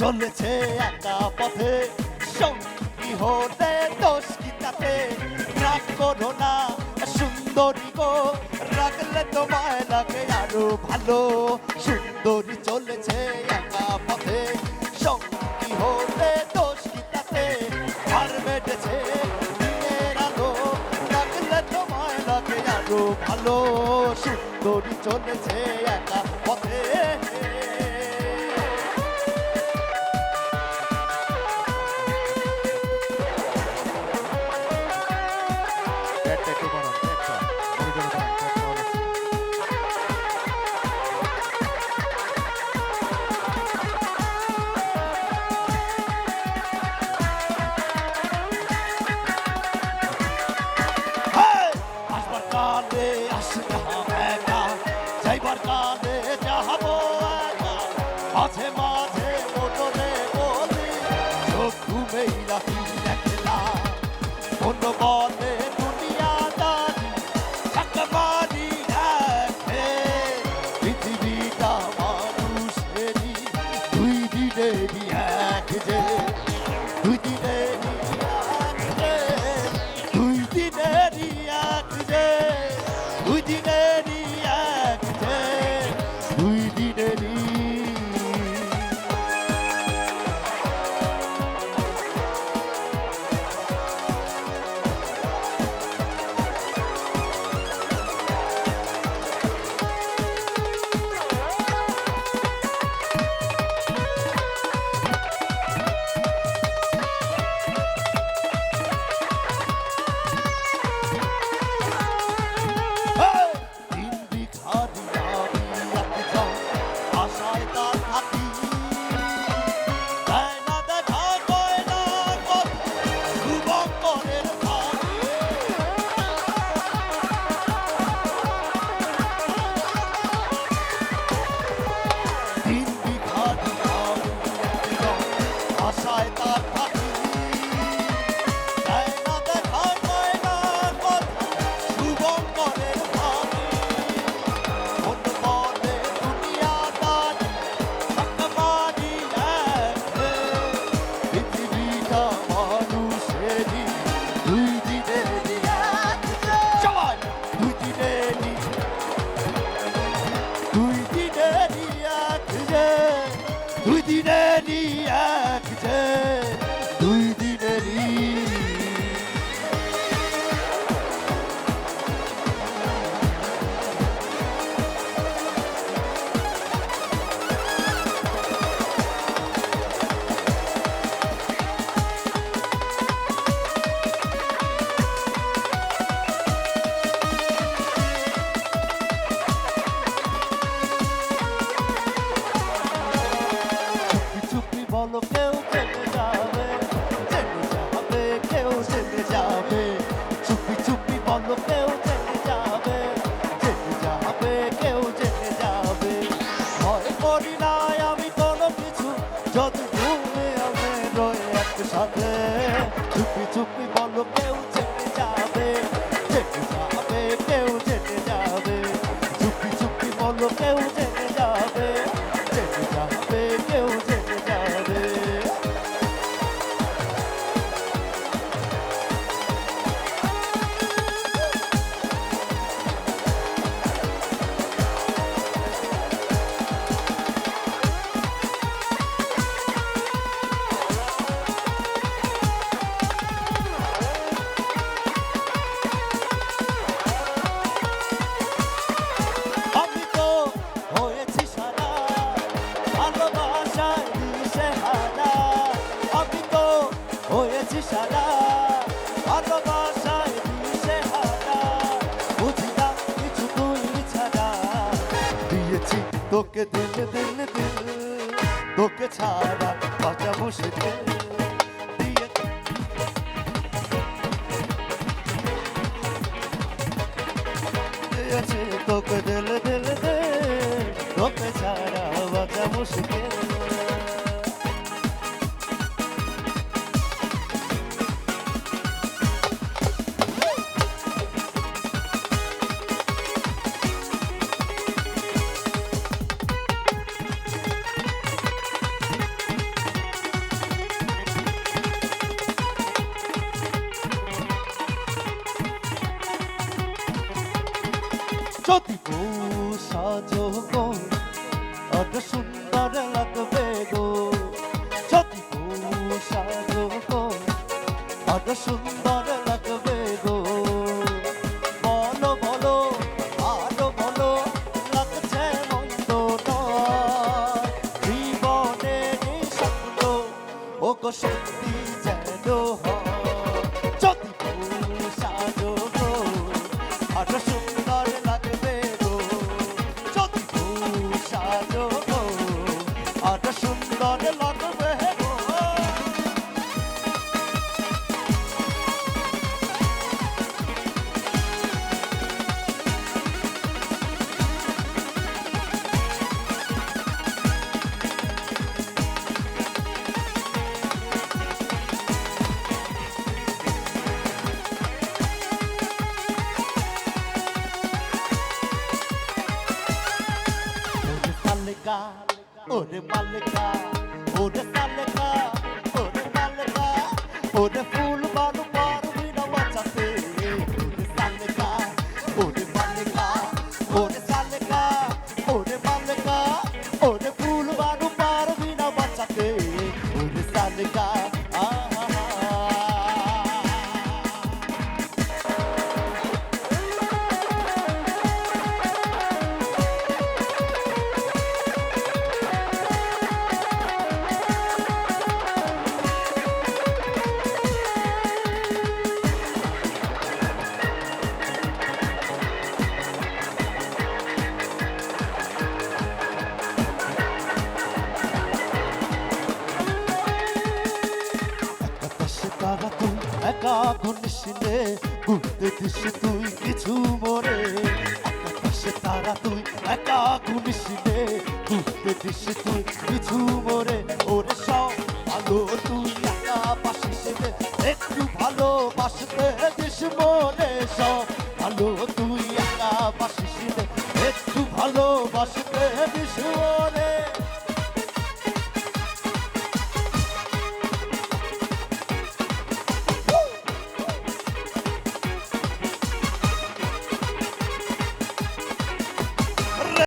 চলেছে একা পথে। সঙ্গী হতে দোষ কি তাতে? রাগ করো না, সুন্দরী গো, রাখলে তোমায় লাগে আরও ভালো। সুন্দরী চলেছে একা পথে। সঙ্গী হতে দোষ কি তাতে? হার বেটেছে ভালো। সুন্দরী চলেছে একা পথে। europeu তোকে দিল দিল দিল তোকে ছাড়া বাঁচা বসে দিয়েছে তোকে যদি বউ সাজো গো। অত সুন্দর লাগবে গো। যদি বউ সাজো গো। অত সুন্দর লাগবে গো। বলো বলো আরও বলো, লাগছে মন্দ নয়। এই স্বপ্ন ও গো সালেকা ওরে মালেকা ওরে সালেকা ওরে মালেকা ওরে ফুল বানু হনিসিনে গুনতে দিস তুই কিছু মরে সে তারা তুই, একা গুনিসিনে গুনতে দিস তুই কিছু মরে ওরে সব ভালো, তুই একা বাসিসিনে একটু ভালোবাসতে দিস মরে সব ভালো, তুই একা বাসিসিনে একটু ভালোবাসতে দিস মরে